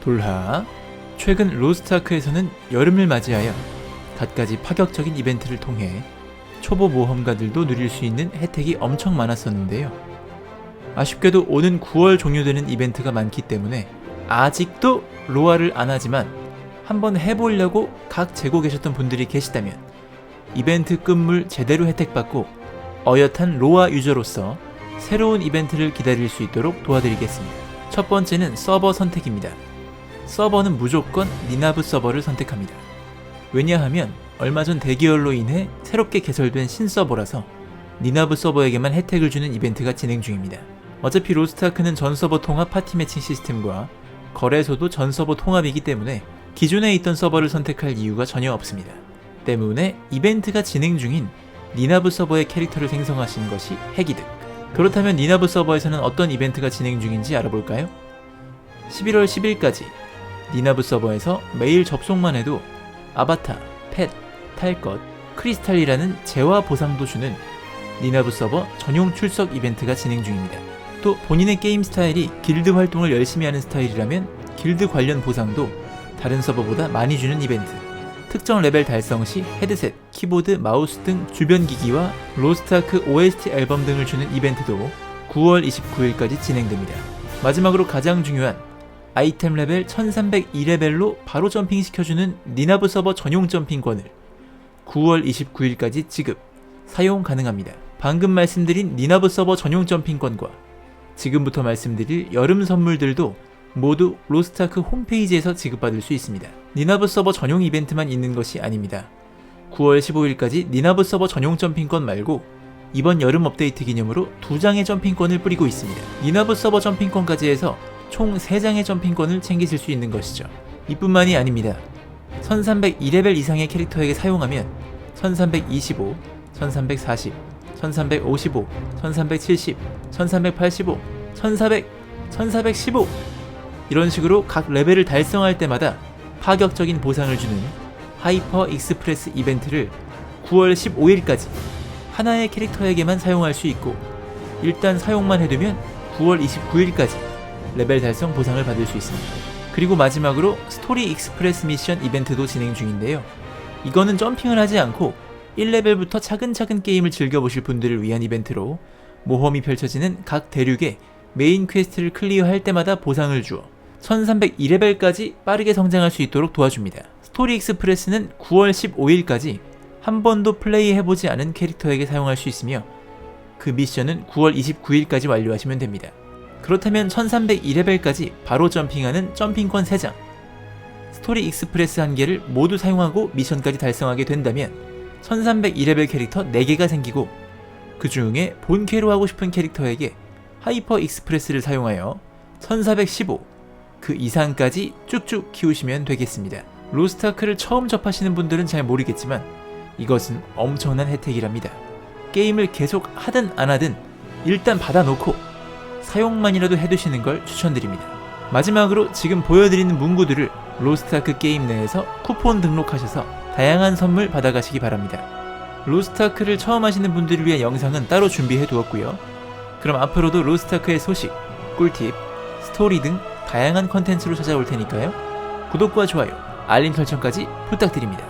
돌하 최근 로스트아크에서는 여름을 맞이하여 갖가지 파격적인 이벤트를 통해 초보 모험가들도 누릴 수 있는 혜택이 엄청 많았었는데요. 아쉽게도 오는 9월 종료되는 이벤트가 많기 때문에 아직도 로아를 안 하지만 한번 해보려고 각 재고 계셨던 분들이 계시다면 이벤트 끝물 제대로 혜택받고 어엿한 로아 유저로서 새로운 이벤트를 기다릴 수 있도록 도와드리겠습니다. 첫 번째는 서버 선택입니다. 서버는 무조건 니나브 서버를 선택합니다. 왜냐하면 얼마 전 대기열로 인해 새롭게 개설된 신서버라서 니나브 서버에게만 혜택을 주는 이벤트가 진행 중입니다. 어차피 로스트아크는 전 서버 통합 파티 매칭 시스템과 거래소도 전 서버 통합이기 때문에 기존에 있던 서버를 선택할 이유가 전혀 없습니다. 때문에 이벤트가 진행 중인 니나브 서버의 캐릭터를 생성하시는 것이 핵이득. 그렇다면 니나브 서버에서는 어떤 이벤트가 진행 중인지 알아볼까요? 11월 10일까지 니나브 서버에서 매일 접속만 해도 아바타, 펫, 탈 것, 크리스탈이라는 재화 보상도 주는 니나브 서버 전용 출석 이벤트가 진행 중입니다. 또 본인의 게임 스타일이 길드 활동을 열심히 하는 스타일이라면 길드 관련 보상도 다른 서버보다 많이 주는 이벤트. 특정 레벨 달성 시 헤드셋, 키보드, 마우스 등 주변 기기와 로스트아크 OST 앨범 등을 주는 이벤트도 9월 29일까지 진행됩니다. 마지막으로 가장 중요한 아이템 레벨 1302레벨로 바로 점핑 시켜주는 니나브 서버 전용 점핑권을 9월 29일까지 지급, 사용 가능합니다. 방금 말씀드린 니나브 서버 전용 점핑권과 지금부터 말씀드릴 여름 선물들도 모두 로스트아크 홈페이지에서 지급받을 수 있습니다. 니나브 서버 전용 이벤트만 있는 것이 아닙니다. 9월 15일까지 니나브 서버 전용 점핑권 말고 이번 여름 업데이트 기념으로 두 장의 점핑권을 뿌리고 있습니다. 니나브 서버 점핑권까지 해서 총 3장의 점핑권을 챙기실 수 있는 것이죠. 이뿐만이 아닙니다. 1302레벨 이상의 캐릭터에게 사용하면 1325, 1340, 1355, 1370, 1385, 1400, 1415 이런 식으로 각 레벨을 달성할 때마다 파격적인 보상을 주는 하이퍼 익스프레스 이벤트를 9월 15일까지 하나의 캐릭터에게만 사용할 수 있고 일단 사용만 해두면 9월 29일까지 레벨 달성 보상을 받을 수 있습니다. 그리고 마지막으로 스토리 익스프레스 미션 이벤트도 진행 중인데요. 이거는 점핑을 하지 않고 1레벨부터 차근차근 게임을 즐겨보실 분들을 위한 이벤트로 모험이 펼쳐지는 각 대륙의 메인 퀘스트를 클리어할 때마다 보상을 주어 1302레벨까지 빠르게 성장할 수 있도록 도와줍니다. 스토리 익스프레스는 9월 15일까지 한 번도 플레이해보지 않은 캐릭터에게 사용할 수 있으며 그 미션은 9월 29일까지 완료하시면 됩니다. 그렇다면 1302레벨까지 바로 점핑하는 점핑권 3장 스토리 익스프레스 한 개를 모두 사용하고 미션까지 달성하게 된다면 1302레벨 캐릭터 4개가 생기고 그 중에 본캐로 하고 싶은 캐릭터에게 하이퍼 익스프레스를 사용하여 1415 그 이상까지 쭉쭉 키우시면 되겠습니다. 로스트아크를 처음 접하시는 분들은 잘 모르겠지만 이것은 엄청난 혜택이랍니다. 게임을 계속 하든 안 하든 일단 받아놓고 사용만이라도 해두시는 걸 추천드립니다. 마지막으로 지금 보여드리는 문구들을 로스트아크 게임 내에서 쿠폰 등록하셔서 다양한 선물 받아가시기 바랍니다. 로스트아크를 처음 하시는 분들을 위한 영상은 따로 준비해 두었고요. 그럼 앞으로도 로스트아크의 소식, 꿀팁, 스토리 등 다양한 컨텐츠로 찾아올 테니까요. 구독과 좋아요, 알림 설정까지 부탁드립니다.